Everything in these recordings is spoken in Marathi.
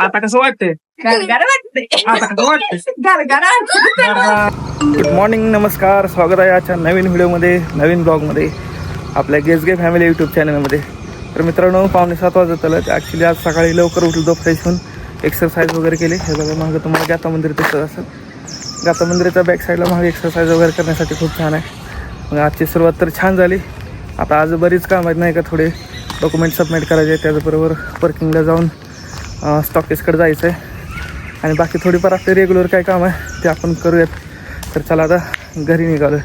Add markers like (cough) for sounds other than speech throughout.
आता कसं वाटतंय? आता कसं गुड मॉर्निंग नमस्कार. स्वागत आहे आजच्या नवीन व्हिडिओमध्ये नवीन ब्लॉगमध्ये आपल्या गेसगे फॅमिली यूट्यूब चॅनलमध्ये तर मित्रांनो पावणे सात वाजत आलं. ॲक्च्युली आज सकाळी लवकर उठलो फ्रेश होऊन. एक्सरसाइज वगैरे केली. हे बघा मागं तुम्हाला गाता मंदिर दिसत असेल. गाता मंदिराच्या बॅक साईडला मागे एक्सरसाइज वगैरे करण्यासाठी खूप छान आहे. मग आजची सुरुवात तर छान झाली. आता आज बरीच काम आहेत नाही का थोडे डॉक्युमेंट सबमिट करायचे त्याचबरोबर वर्किंगला जाऊन स्टॉकेजकडे जायचं आहे आणि बाकी थोडीफार आपले रेग्युलर काय काम आहे ते आपण करूयात. तर चला आता घरी निघालो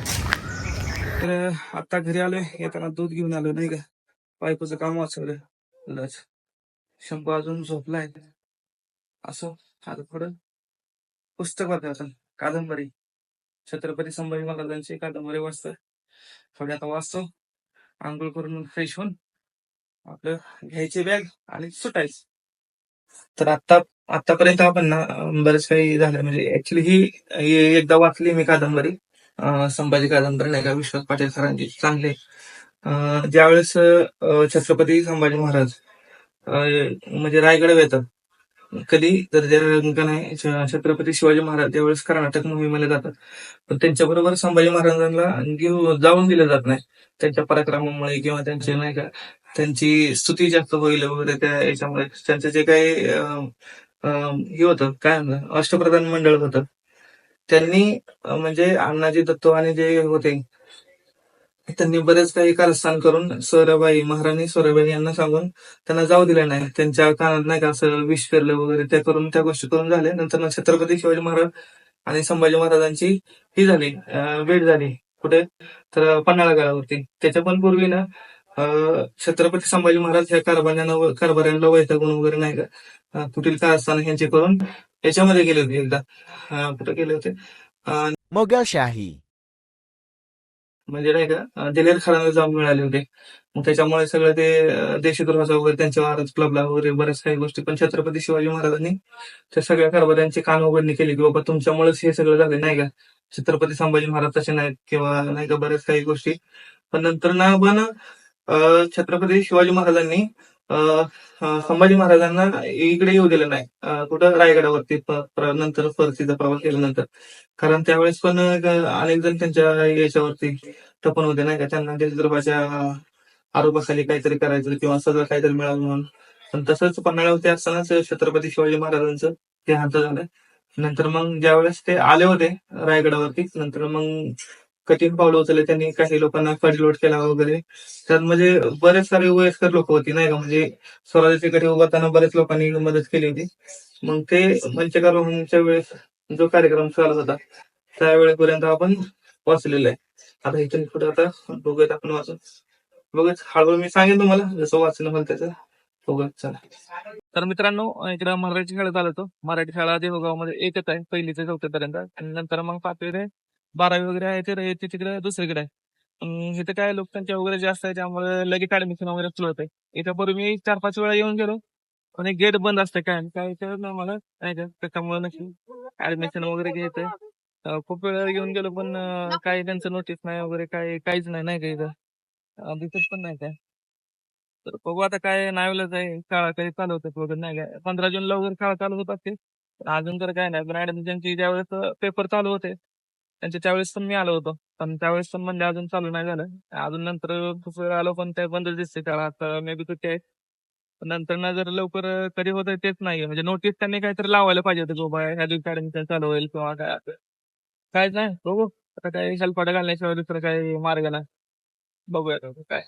तर आत्ता घरी आलोय. येताना दूध घेऊन आलो नाही का? बायकोचं काम वाचवलं लस शंभू अजून झोपला आहे असं आता थोडं पुस्तक वाचायचं कादंबरी. छत्रपती संभाजी महाराजांची कादंबरी वाचतोय. थोडी आता वाचतो. आंघोळ करून फ्रेश होऊन आपलं घ्यायची बॅग आणि सुटायचं. तर आता आतापर्यंत आपण ना बरेच बरंच काही झालं. म्हणजे ऍक्च्युली ही एकदा वाचली मी कादंबरी संभाजी कादंबरी नाही का विश्वास पाटील सरांची चांगले. ज्यावेळेस छत्रपती संभाजी महाराज म्हणजे रायगड येतात कधी? तर त्या का नाही छत्रपती शिवाजी महाराज त्यावेळेस कर्नाटक मोहिमेला जातात. पण त्यांच्याबरोबर संभाजी महाराजांना घेऊन जाऊन दिलं जात नाही. त्यांच्या पराक्रमामुळे किंवा त्यांचे नाही का त्यांची स्तुती जास्त होईल वगैरे त्या याच्यामुळे त्यांचं जे काही अं, हे होतं काय अष्टप्रधान मंडळ होतं. त्यांनी म्हणजे अण्णाजी दत्तो आणि जे होते त्यांनी बरेच काही कारस्थान करून सोयराबाई महाराणी सोयराबाई यांना सांगून त्यांना जाऊ दिलं नाही. त्यांच्या कानात नाही का असं विष फिरलं वगैरे त्या करून त्या गोष्टी करून झाल्या नंतर छत्रपती शिवाजी महाराज आणि संभाजी महाराजांची ही झाली भेट झाली कुठे? तर पन्हाळा गडावरती त्याच्या पण पूर्वी ना छत्रपती संभाजी महाराज ह्या कारभाऱ्यांना कारभाऱ्यांना वैतागून वगैरे नाही का कुठील कारस्थान ह्यांचे करून याच्यामध्ये गेले होते एकदा. कुठे गेले होते? मग शाही म्हणजे नाही का अं, खानाला जाऊन मिळाले होते. मग त्याच्यामुळे सगळं ते देशद्रोहाचा वगैरे त्यांच्यावर आरोप क्लबला वगैरे बऱ्याच काही गोष्टी. पण छत्रपती शिवाजी महाराजांनी त्या सगळ्या कारभाऱ्यांची कान उघडणी केली की बाबा तुमच्यामुळेच हे सगळं झालं नाही का? छत्रपती संभाजी महाराज तसे नाहीत किंवा नाही का बऱ्याच काही गोष्टी. पण नंतर ना पण छत्रपती शिवाजी महाराजांनी संभाजी महाराजांना इकडे येऊ दिलं नाही. कुठं? रायगडावरती नंतर परतीचा प्रवास केल्यानंतर. कारण त्यावेळेस पण अनेक जण त्यांच्या याच्यावरती टपन होते नाही का? त्यांना देशद्रोहाच्या आरोपाखाली काहीतरी करायचं किंवा सगळं काहीतरी मिळालं म्हणून. पण तसंच पन्हाळ्यावरती असतानाच छत्रपती शिवाजी महाराजांचं ते हात झालं. नंतर मग ज्यावेळेस ते आले होते रायगडावरती नंतर मग कठीण पावलं उचलले त्यांनी काही लोकांना फडलोट केला वगैरे. त्यात म्हणजे बरेच सारे वयस्कर लोक होती नाही का? म्हणजे स्वराज्याच्या कडे उभारताना बरेच लोकांनी मदत केली होती. मग ते मंचकारोहणच्या वेळेस जो कार्यक्रम चालत होता त्यावेळेपर्यंत आपण वाचलेलं आहे. आता इथून पुढे आता बघूयात आपण वाचून. बघत हळूहळू मी सांगेन तुम्हाला जसं वाचणं होईल त्याचं. तर मित्रांनो इकडे मराठी शाळेत आलो होतो. मराठी शाळा देवगावमध्ये एकच आहे पहिली ते चौथ्या आणि नंतर मग पाचवी ते बारावी वगैरे आहे ते ते तिकडे दुसरीकडे आहे. अं, इथे काय लोकसंख्या वगैरे जास्त आहे त्यामुळे लगेच ऍडमिशन वगैरे सुरू होते इथं पूर्वी मी चार पाच वेळा येऊन गेलो पण एक गेट बंद असतं काय काय कळत मला नाही का त्याच्यामुळे नक्की ऍडमिशन वगैरे घ्यायचंय अं, खूप वेळा येऊन गेलो पण अं, काही त्यांचं नोटीस नाही वगैरे काय काहीच नाही नाही का इथं. अं, दिसत पण नाही काय. तर बघू आता काय नावेलच आहे काळा काही चालू होतात वगैरे नाही काय पंधरा जूनला वगैरे काळा चालू होत असते पण अजून तर काय नाही. पण ऍडमिशनची ज्यावेळेस पेपर चालू होते त्यांच्या त्यावेळेस पण मी आलो होतो. पण त्यावेळेस पण म्हणजे अजून चालू नाही झालं. अजून नंतर खूप वेळ आलो पण ते बंदच दिसते त्याला. आता मे बी कुठे आहे. पण नंतर ना जर लवकर कधी होत तेच नाही म्हणजे नोटीस त्यांनी काहीतरी लावायला पाहिजे होतं की बाबा ह्या दिवशी ऍडमिशन चालू होईल किंवा काय असं. काहीच नाही. बघू. आता काय हेलपाटा घालण्याशिवाय दुसरं काही मार्ग नाही. बघूया काय.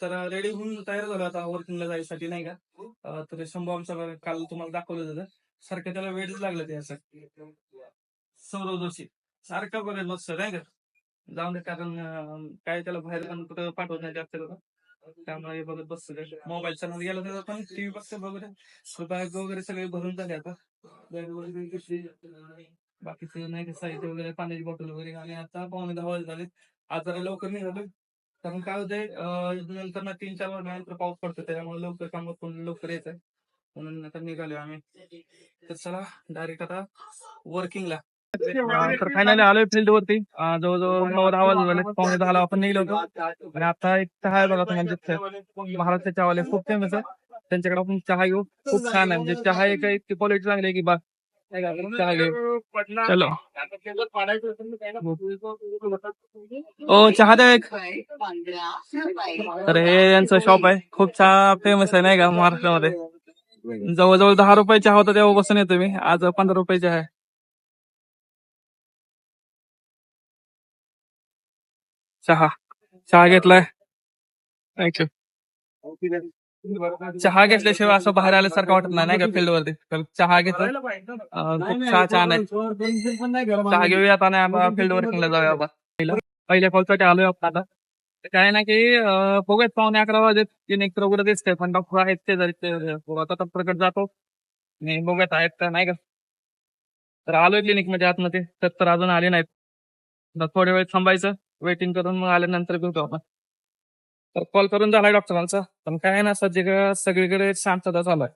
तर रेडी होऊन तयार झालो आता वर्किंगला जायसाठी नाही का? तर शंभू आमचा काल तुम्हाला दाखवलं होतं. सारखं त्याला वेळच लागला त्यासाठी. सौरव जोशी सारखं बघत मस्त नाही का जाऊन दे कारण काय त्याला बाहेर पण कुठं पाठवत नाही जास्त त्यामुळे बघत बसतो मोबाईल चॅनल गेला तर पण टीव्ही बघतो बघत बॅग वगैरे सगळे भरून झाले आता. बॅग वगैरे नाही का साहित्य वगैरे पाण्याची बॉटल वगैरे आणि आता पावणे दहा वाजले झाले आज जरा लवकर निघालो. कारण काय होतंय नंतर ना तीन चार वाजल्यानंतर पाऊस पडतो त्याच्यामुळे लवकर काम पण लवकर यायचंय. म्हणून आता निघालो आम्ही. तर चला डायरेक्ट आता वर्किंगला तर फायनली आलोय फील्ड वरती. जवळजवळ नऊ दहा वाजले झाले पावणे दहाला आपण निघलो होतो. आणि आता एक चहा आहे बघा दिसतंय. महाराष्ट्र चहावाले. खूप फेमस आहे. त्यांच्याकडे आपण चहा घेऊ. खूप छान आहे. म्हणजे चहा एक इतकी क्वालिटी चांगली आहे की बा चहा घेऊ. चलो. ओ चहा द्या एक. तर हे यांचं शॉप आहे. खूप चहा फेमस आहे नाही का? महाराष्ट्रामध्ये. जवळजवळ दहा रुपये चहा होता तेव्हा बसून येतो मी. आज पंधरा रुपयाचे आहे. चहा. चहा घेतलाय. थँक्यू चहा घेतल्याशिवाय असं बाहेर आल्यासारखं वाटत नाही का फील्ड वरती तर चहा घेतला. चहा चहा नाही चहा घेऊया आता नाही फील्ड वर जाऊया आपण. पहिलं पहिल्या कॉलसाठी आलोय आपण आता. काय ना की बघूयात पावणे अकरा वाजेत. क्लिनिक तर वगैरे दिसतंय पण डॉक्टर आहेत ते जरी आता तर प्रकट जातो. आणि बघत आहेत का नाही का? तर आलोय क्लिनिकमध्ये आतमध्ये. तर तर अजून आले नाहीत. थोड्या वेळ थांबायचं. वेटिंग करून मग आल्यानंतर भेटू आपण. तर कॉल करून झालाय डॉक्टरांचा पण काय ना सध्या सगळीकडे शांतता चालू आहे.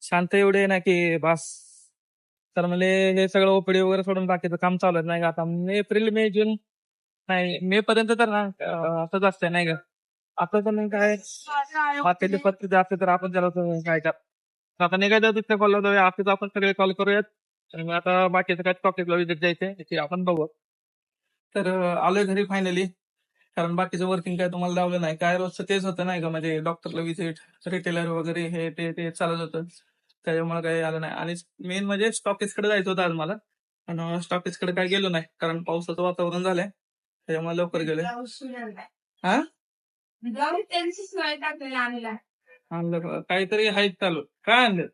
शांत एवढे आहे ना की बस. तर म्हणजे हे सगळं ओपीडी वगैरे सोडून बाकीचं काम चालू आहे. नाही का आता मे एप्रिल मे जून. नाही मे पर्यंत तर ना अं, असंच असतंय नाही का. आता तर नाही काय बाकीचे पत्ते जास्त तर आपण त्याला काय कर. आता निघायचं दुसऱ्या कॉलला जाऊया आपण सगळे कॉल करूयात. आणि मग आता बाकीचं काय टॉपिकला विजिट द्यायचंय आपण बघू. तर आलोय घरी फायनली कारण बाकीचं वर्किंग काय तुम्हाला लावलं नाही. काय रोजचं तेच होतं नाही का? म्हणजे डॉक्टरला विजिट रिटेलर वगैरे हे ते ते चालत होतं. त्याच्यामुळे काही आलं नाही. आणि मेन म्हणजे स्टॉकेजकडे जायचं होतं आज मला. पण स्टॉकेजकडे काय गेलो नाही. कारण पावसाचं वातावरण झालंय. त्याच्यामुळे लवकर गेले हा? आणला? काहीतरी आहेत चालू. काय आणलं?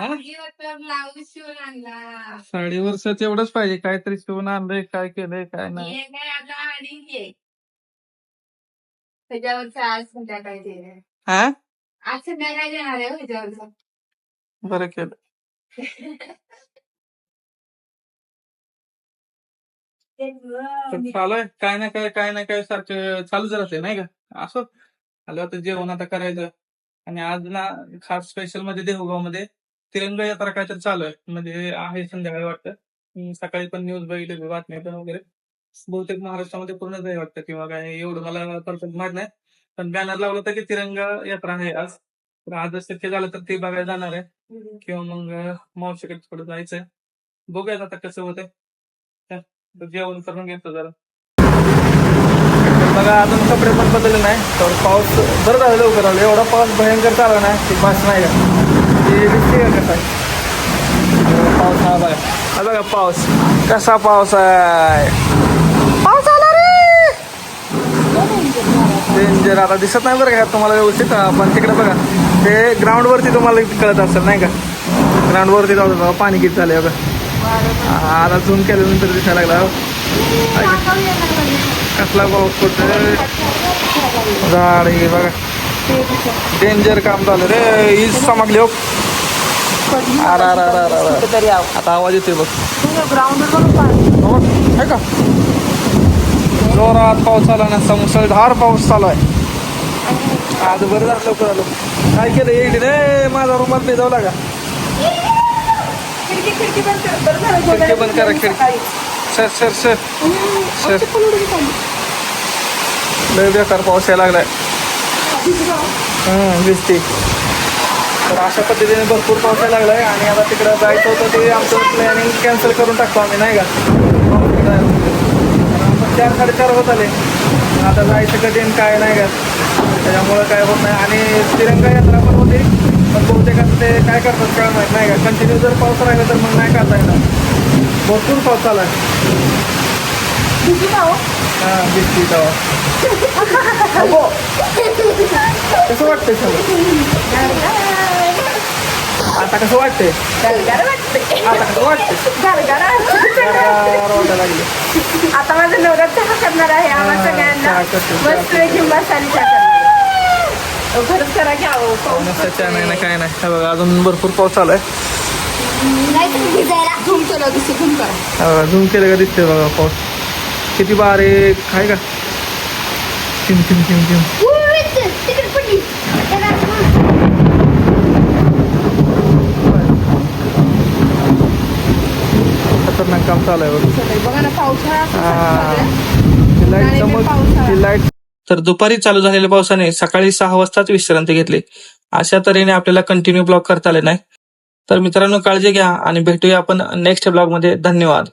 शिवून आणला. साडी वर्षात एवढंच पाहिजे. काहीतरी शिवून आणलंय काय केलंय काय नाही. हे काय आता त्याच्यावरचं आज संध्याकाळी देणार हा आज संध्याकाळी देणार आहे ह्याच्यावरचं बरं केलं. (laughs) चालू आहे. काय ना काय काय ना काय सारखं चालूच राहते नाही का? असं. आलं होतं जेवण आता करायचं आणि आज ना खास स्पेशलमध्ये देहूगावमध्ये तिरंगा यात्रा काहीतरी चालू आहे. म्हणजे आहे संध्याकाळी वाटतं. मी सकाळी पण न्यूज बघितली बातम्या पण वगैरे. बहुतेक महाराष्ट्रामध्ये पूर्णच आहे वाटतं किंवा काय एवढं मला परफेक्ट माहीत नाही. पण बॅनर लावलं होतं की तिरंगा यात्रा आहे आज. तर आज शक्य झालं तर ते बघायला जाणार आहे. किंवा मग मावशीकडे थोडं जायचंय. बघूयात आता कसं होतंय. तर जेवण करून घेतो जरा. बघा अजून कपडे पण बदलले नाही. तर पाऊस बरं झालं लवकर आलं. एवढा पाऊस भयंकर चालला ना की बस नाही ते दिसते का कसा पाऊस हा बघा हा बघा पाऊस कसा पाऊस आहे पाऊस आला रे डेंजर आता दिसत नाही बरं का तुम्हाला व्यवस्थित पण तिकडे बघा. ते ग्राउंड वरती तुम्हाला कळत असेल नाही का ग्राउंड वरती जाऊ बघा पाणी किती झालंय बघा. आता झूम केल्यानंतर दिसायला लागला. कसला पाऊस पडतोय झाड हे बघा. डेंजर काम झालं रे. हीच समागली हो. अरे अरे अरे अरे अरे. आता आवाज येतोय बघ. हो, आहे का? जोरात पाऊस आला ना मुसळधार पाऊस चालू आहे. आज बरं झालं लवकर आलो. काय केलं येईल रे? माझा रुमाल भिजवला का? खिडकी खिडकी बंद कर. खिडकी बंद करा, खिडकी. Sir sir sir. सर. लय बेकार पाऊस यायला लागलाय. दिसते तर अशा पद्धतीने भरपूर पाऊस लागला लागलाय आणि आता तिकडं जायचं होतं ते आमचं प्लॅनिंग कॅन्सल करून टाकतो आम्ही नाही का? चार साडेचार होत आले. आता जायचं कधी काय नाही का? त्याच्यामुळं काय होत नाही. आणि तिरंगा यात्रा पण होती पण बहुतेक ते काय करतात काय माहीत नाही का? कंटिन्यू जर पाऊस राहिला तर मग नाही करता येणार. भरपूर पाऊस आला. आहे हा दिसती तेव्हा अबो. कसं वाटतंय सगळं? आता कसं वाटते आता माझा चहा करणार आहे. आम्हा हा, सगळ्यांना मस्त चहा करणार खरंच करा की अहो पाऊस मस्त चहा नाही ना काय नाही. हे बघा अजून भरपूर पाऊस चालू आहे. झूम केलं दिसते झूम करा. झूम केलं का दिसते बघा पाऊस? किती बारीक आहे? का? चिम चिम चिम चिम. खतरनाक काम चालू आहे लाइट तर दुपारी चालू झालेल्या पावसाने सकाळी सहा वाजताच विश्रांती घेतली. अशा तऱ्हेने आपल्याला कंटिन्यू ब्लॉग करता आले नाही. तर मित्रांनो काळजी घ्या आणि भेटूया आपण नेक्स्ट ब्लॉगमध्ये. धन्यवाद.